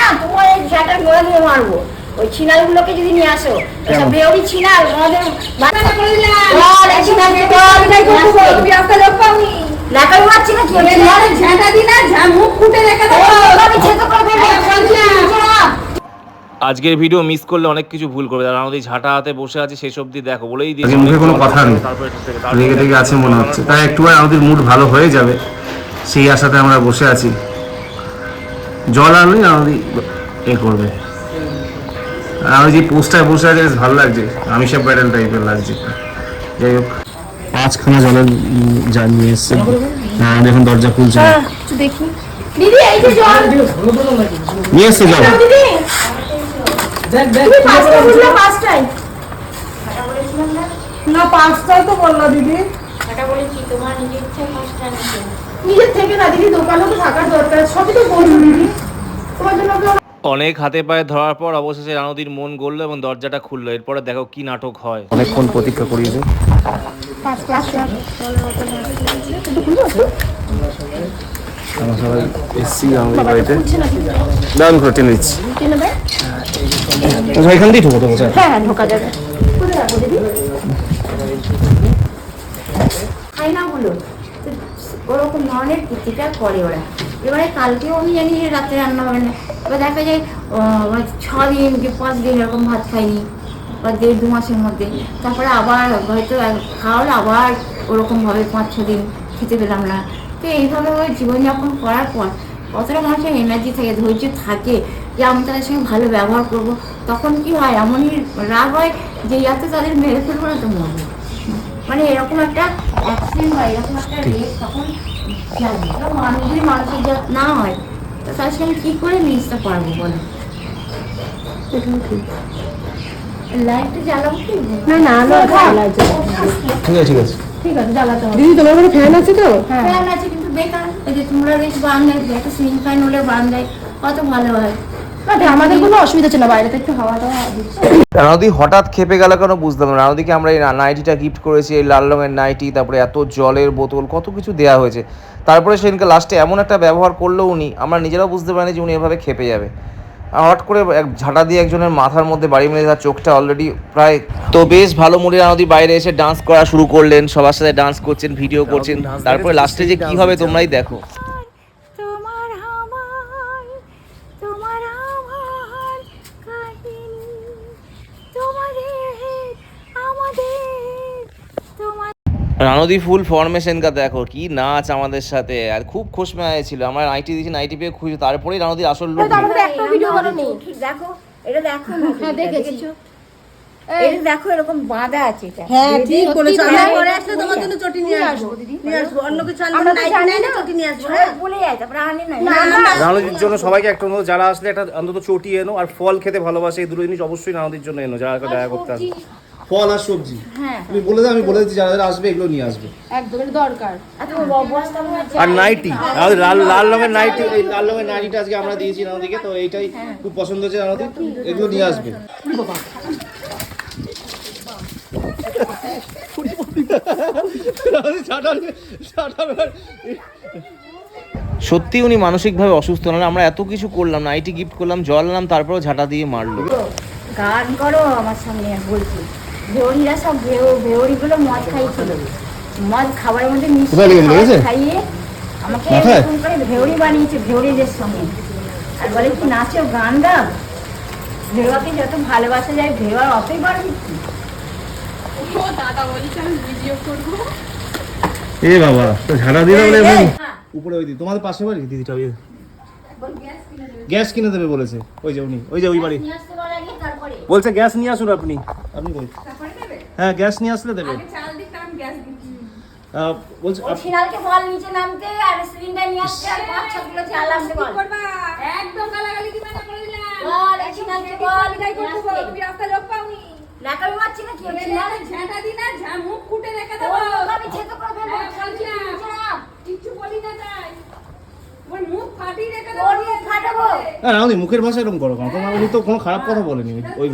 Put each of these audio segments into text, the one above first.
না তোমার এই গোড়া দিয়ে মারবো। ওই ছিনালগুলোকে যদি নিয়ে আসো ওসব ছিনাল আমাদের বাচ্চা করে দিলাম। বল, এই ছিনালকে বল, এটাই করতে বল। লাকাই মারছি না কি হচ্ছে? ঝাঁটা দি না ঝা মুখ ফুটে রেখে ও, আমি ছেঁতো করে ফেলব। আজকের ভিডিও মিস করলে অনেক কিছু ভুল করবে। আমাদের ঝাঁটা হাতে বসে আছে সেই সব দিয়ে দেখো বলেই দিয়েছি মুখে কোনো কথা নেই। তারপরে রেগে আছে মনে হচ্ছে। তাই একটু আমাদের মুড ভালো হয়ে যাবে। সেই আশাতে আমরা বসে আছি। জল আনলেই আমাদের এ করবে। আর আমি যে পোস্টায় বসে আছে বেশ ভালো লাগছে। আমি সব ব্যাটেল টাইপের লাগছে। যাই হোক। পাঁচখানা জলের যা নিয়ে এসছে। এখন দরজা খুলছে। না। দিদি এই যে জল। নিয়ে এসছে জল। পাঁচটা না পাঁচটাই তো বলল দিদি। নিজের থেকে না দিদি দোকানে তো থাকার দরকার সবই তো বলছো দিদি তোমার জন্য অনেক হাতে পায়ে ধরার পর অবশেষে রানদির মন গড়লো এবং দরজাটা খুললো। এরপরে দেখো কি নাটক হয়। অনেকক্ষণ প্রতীক্ষা করিয়েছে। আমরা সবাই এসছি আমাদের বাড়িতে। দাম করে টেনে দিচ্ছি। এখান দিয়েই ঢোকো তো হ্যাঁ ঢোকা যাবে। কোথায় রাখব দিদি? খাই না বলো। তো ওরকম ধরনের কীর্তিটা করে ওরা। এবারে কালকেও আমি জানি যে রাত্রে রান্না হবে না। এবার দেখা যায় মানে ছ দিন কি পাঁচ দিন এরকম ভাত খাইনি, বা দেড় দু মাসের মধ্যে। তারপরে আবার হয়তো খাওয়ালে আবার ওরকমভাবে পাঁচ ছ দিন খেতে পেলাম না। তো এইভাবে ওই জীবনযাপন করার পর কতটা মানুষের এনার্জি থাকে, ধৈর্য থাকে যে আমি তাদের সঙ্গে ভালো ব্যবহার করব, তখন কি হয়? এমনই রাগ হয় যে, ইয়াতে তাদের মেরে ফেলব না তো মরবো। মানে এরকম একটা অ্যাক্সিডেন্ট হয় এরকম একটা রেস তখন যাবে। তো মানুষ যদি মানুষের যা না হয় তো তার সঙ্গে কী করে মিশতে পারব বলো? লাইটটা জ্বালাবো কি? না না ঠিক আছে ঠিক আছে। ঠিক আছে জ্বালাতে হবে। দিদি তোমার ফ্যান আছে তো? ফ্যান আছে কিন্তু বেকার। এই যে তোমরা বেশ একটা সিলিং ফ্যান হলে বারান্দায় কত ভালো হয়। আমাদের কোনো অসুবিধা ছিল না বাইরে তো হাওয়া টাওয়া রানদি হঠাৎ খেপে গেল কেন বুঝলাম না। রানদিকে আমরা এই নাইটিটা গিফট করেছি এই লাল রঙের নাইটি তারপরে এত জলের বোতল কত কিছু দেওয়া হয়েছে। তারপরে সেদিনকে লাস্টে এমন একটা ব্যবহার করল উনি আমরা নিজেরাও বুঝতে পারিনি যে উনি এভাবে খেপে যাবে। হঠাৎ করে এক ঝাঁটা দিয়ে একজনের মাথার মধ্যে বাড়ি মেরে তার চোখটা অলরেডি প্রায় তো বেশ ভালো মুডে রানদি বাইরে এসে ডান্স করা শুরু করলেন সবার সাথে ডান্স করছেন ভিডিও করছেন। তারপরে লাস্টে যে কি হবে তোমরাই দেখো। রানদি ফুল ফরমেশনকা দেখো কি নাচ আমাদের সাথে আর খুব খুশ মেয়ে ছিল। আমার নাইটি দিয়েছি নাইটি পেয়ে খুশি তারপরেই রানদির আসল লোক। একটা ভিডিও করো নি। দেখো এটা দেখো হ্যাঁ দেখেছি। এটা দেখো এরকম বাঁধা আছে এটা। হ্যাঁ ঠিক বলেছ। আমি হ্যাঁ, পরে আসলে তোমার জন্য চটি নিয়ে আসব। নিয়ে আসব। অন্য কিছু আনব না। না চটি নিয়ে আসব সবাই বলে যায় তারপরে আনি না রানুদির জন্য সবাইকে একটা অনুরোধ যারা আসলে একটা অন্তত চটি এনো আর ফল খেতে ভালোবাসে এই দুটো জিনিস অবশ্যই রানুদির জন্য এনো যারা দেখা করতে আসবে। ফল আর সবজি। হ্যাঁ। তুমি বলে দাও আমি বলে দিচ্ছি যারা যারা আসবে এগুলো নিয়ে আসবে। একদম এটা দরকার। এত বস্তা হচ্ছে। আর নাইটি আমাদের লাল লাল রঙের নাইটি। এই লাল রঙের নাইটিটা আজকে আমরা দিয়েছি রানুদিকে তো এইটাই খুব পছন্দ হয়েছে রানুদি এগুলো নিয়ে আসবে। সত্যি উনি মানসিকভাবে অসুস্থ না আমরা এত কিছু করলাম নাইটি গিফট করলাম জল নাম তারপরেও ঝাঁটা দিয়ে মারলো। গান করো আমার সামনে বলছি। ভেউরিরা সব ভেউ ভেউরিগুলো মদ খাইছিল মদ খাবারের মধ্যে মিশিয়ে খাইয়ে আমাকে? এরকম করে ভেউরি বানিয়েছে ভেউরিদের সঙ্গে। আর বলে কি নাচো গান গাও? ভেউয়াকে যত ভালোবাসা যায় ভেউয়ার অতই পারবি কি এ বাবা তো ঝাড়া দিলে বলে এমন উপরে ওই দিদি তোমাদের পাশে বাড়ি দিদিটা? ওই গ্যাস কিনে দেবে। বলেছে। ওই যে উনি ওই যে ওই বাড়ি। বলছে গ্যাস নিয়ে আসুন আপনি। আপনি কই হ্যাঁ গ্যাস নিয়ে আসলে দেবে। বলছে সিনালকে বল নিচে নামতে আর সিলিন্ডার নিয়ে আসতে আর পাঁচ ছ কিলো চাল আনতে বল। একদম গালাগালি করে দিলাম। বল সিনালকে করতে বলো তুমি রাস্তায় লোক পাওনি। মারছি না কি ঝাঁটা দি না ঝা মুখ ফুটে রেখে দেবো। আমি করে ফেলব হ্যাঁ, নাম। বলি না তাই। না মুখের ভাষা এরকম করো কেন? তোমার উনি তো কোনো খারাপ কথা বলেনি ওই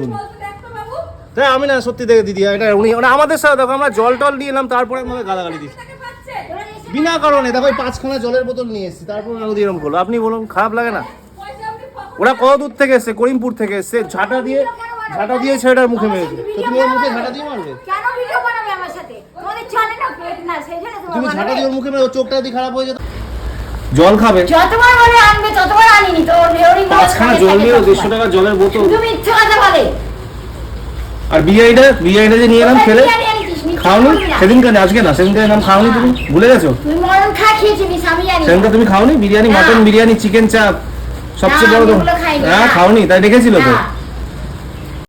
তাই আমি না সত্যি দেখে দিদি এটা উনি মানে আমাদের সাথে দেখো আমরা জল টল নিয়ে এলাম তারপরে আমাদের গালাগালি দিচ্ছি। বিনা কারণে দেখো ওই পাঁচখানা জলের বোতল নিয়ে এসেছি তারপর এরকম করল আপনি বলুন খারাপ লাগে না? ওরা কত দূর থেকে এসছে? করিমপুর থেকে এসছে ঝাঁটা দিয়ে ঝাঁটা দিয়ে ছেলেটার মুখে মেরেছে। তো তুমি ওর মুখে ঝাঁটা দিয়ে মারবে? কেন ভিডিও বানাবে আমার সাথে? তোমাদের চলে না পেট না সেই জন্য তোমার তুমি ঝাঁটা দিয়ে ওর মুখে মেরে চোখটা যদি খারাপ হয়ে যেত জল খাবে? যতবার বলে আনবে ততবার আনিনি তো ওর ওরই মত পাঁচখানা জল নিয়ে। দেড়শো টাকার জলের বোতল। শুধু মিথ্যে কথা বলে। আর বিরিয়ানিটা বিরিয়ানিটা যে নিয়ে এলাম? মিথ্যে খাওনি? বলবি না। সেদিনকে আজকে না সেদিনকে নাম খাওনি তুমি? ভুলে গেছো? তুই মরণ খা খেয়েছিস আমি জানি সেদিনকে তুমি খাওনি? বিরিয়ানি। মটন বিরিয়ানি চিকেন চাপ সবচেয়ে বড় হ্যাঁ খাওনি তাই দেখেছিল তো।